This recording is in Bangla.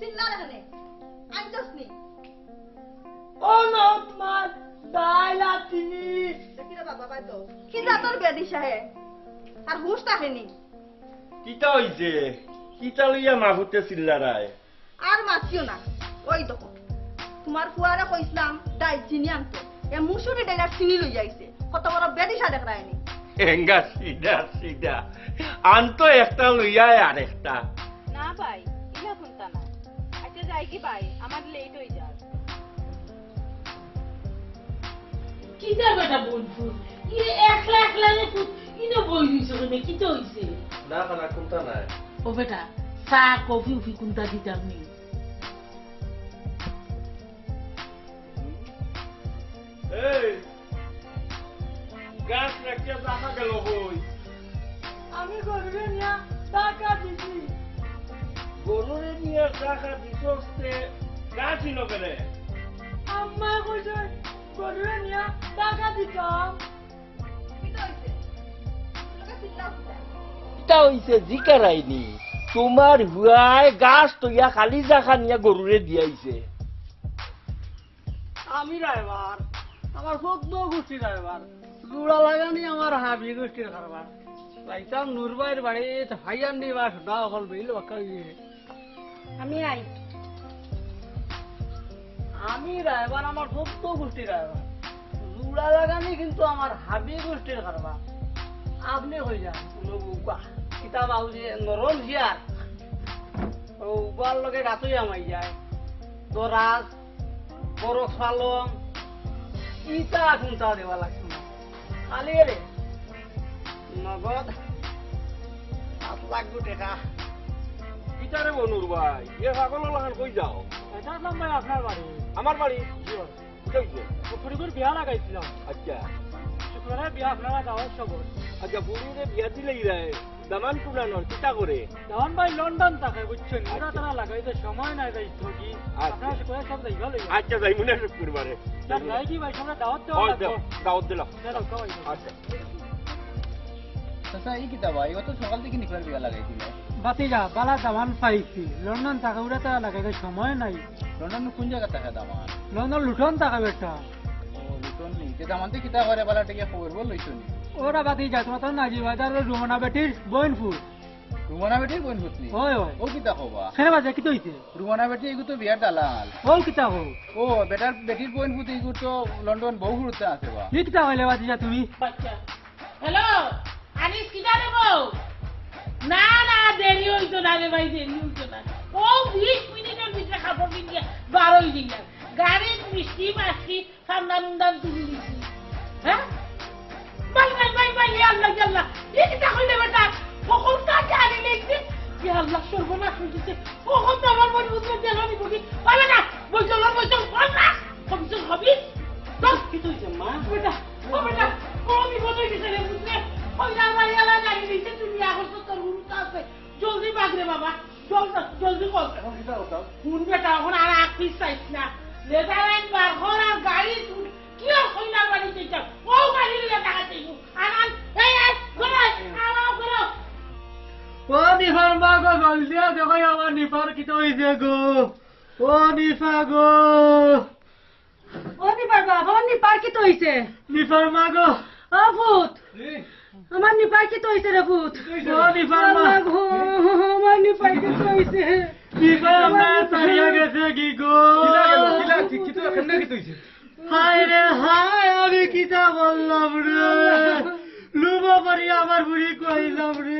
বেটা বেটা চিল্লা রে আইজস নি অনত মাত দাইলা তিনি। দেখিরে বাবা বাই তো। কি জাতর বেদি সাহে? আর হুশ থাকেনি কিতা হইছে কিতা লইয়া মাহুতে চিল্লারায় আর মাছিও না। ওই দেখো তোমার ফুয়ারে কইছিলাম ডাই চিনি আনতো। এ মুসুরি ডাইলার চিনি লই যাইছে কত বড় বেদি সিধা সিধা। আনতো একটা লইয়া আর একটা না ভাই আচ্ছা যাই কি ভাই? আমার লেট হয়ে যাবে। কি দা বেটা বলব ই একলা একলা রে তুই ইনো বই দিছ কেন কি তো হইছে? না খানা কোনটা নাই। ও বেটা চা কফি উফি কোনটা দিতাম নি? এই গাছ রাখিয়া দেখা গেল বই। আমি গরুরে নিয়া টাকা দিছি। গরুরে নিয়ে টাকা দিতে নগরে আম্মা কইছে গরুরে নিয়া টাকা দিতাম তো হইছে? হইছে? জিকারাইনি তোমার হুয়ায় গাছ তৈয়া খালি জাখা নিয়া গরুরে দিয়াইছে। আমি ড্রাইভার আমার চোদ্দ গোষ্ঠী ড্রাইভার। জোড়া লাগানি আমার হাবি গোষ্ঠীর কারবার। যাইতাম নুরবাইয়ের বাড়ি হাইয়ান দিবা সুদা অকল বিল বাক্কা আমি আই আমি ড্রাইভার আমার চোদ্দ গোষ্ঠী ড্রাইভার জোড়া লাগানি কিন্তু আমার হাবি গোষ্ঠীর কারবার। আপনি হয়ে যান। কিতাব আউ যে নরম জিয়ার। ও উবার লগে গাতই আমাই যায়। দরাজ, বড় সালম, ইটা কোনটা দেওয়া লাগছে? খালি রে নগদ, সাত লাখ টাকা। কিতারে বনুর ভাই। এ পাগল লাগান কই যাও? এটা ভাই আপনার বাড়ি। আমার বাড়ি? কইছে পুকুরিপুর বিয়া লাগাইছিলাম। আচ্ছা। শুক্রবারে বিয়া আপনারা গাঁয়ের সবর আচ্ছা বুড়িরে বিয়া দিলেই রে দামান কুলানোর কিতা করে? তখন ভাই লন্ডন থাকে বুঝছেন ওরা তারা লাগাইতে সময় নাই যাই কি আপনার শুক্রবার সব যাইবা লইবা আচ্ছা যাই মনে শুক্রবারে। যাই কি ভাই সবাই দাওয়াত দেওয়া দাওয়াত দিলাম। আচ্ছা। আচ্ছা এই কিতাব তো সকাল থেকে নিকলার বিয়া লাগাইছিল। বাতিজা বালা দামান পাইছি। লন্ডন থাকা ওরা তারা লাগাইতে সময় নাই। লন্ডন কোন জায়গা থাকে দামান? লন্ডন লুঠন থাকা বেটা। ও লুটন নি। তে দামান কিতা করে বালা টিকে খবর বল লইছো নি? ওরা বাতিজা তোমার তো নাজি বাজার রুমনা বেটির বইনপুর। রুমানা বেটির বোন ভূতনি ওই ওই ও কিতা কবা সেনে বাজে কি রুমানা বেটি এগু তো বিয়ার দালাল। ও কিতা হো ও বেটার বেটির বোন ভূত এগু তো লন্ডন বহু আছে বা। কি কিতা হইলে বাতিজা তুমি। হ্যালো আনিস কিটা দেব? না না, দেরি হইতো না রে ভাই, দেরি হইতো না। ও বিশ মিনিটের ভিতরে খাবার কিনে বারোই দিন গাড়ির মিষ্টি মাষ্টি ঠান্ডা নুন্দান তুলে দিছি। হ্যাঁ? বাই বাই বাই ইয়া আল্লাহ আল্লাহ। এই কিটা হইলে বেটা কখন কাকে আনি লিখছি আল্লাহ, সর্বনাশ হইছে কখন তো আমার মন জলদি বাগরে বাবা জলদি জলদি কর। কোন বেটা এখন আর এক পিস চাইছ না? লেদার বার ঘর আর গাড়ি কি আর কইনা বাড়ি দিতে ও গাড়ি লিয়ে টাকা চাইব। আর আন এই এই ঘরে আও করো ও নিফার মা গো জলদিয়া দেখো আমার নিফার কি হইছে গো। ও নিফা গো। ও নিপার বাবা ও নিপার কি তো হইছে? নিফার মা গো। ও ভূত। আমার নিপাই কি তো হইছে রে ভূত। ও নিফার মা। আল্লাহ গো আমার নিপার কি তো হইছে। নিফার মা তাড়িয়া গেছে কি গো? হায় রে হায় আমি কিতা বললাম রে? লুবো করি আমার বুড়ি কইলাম রে।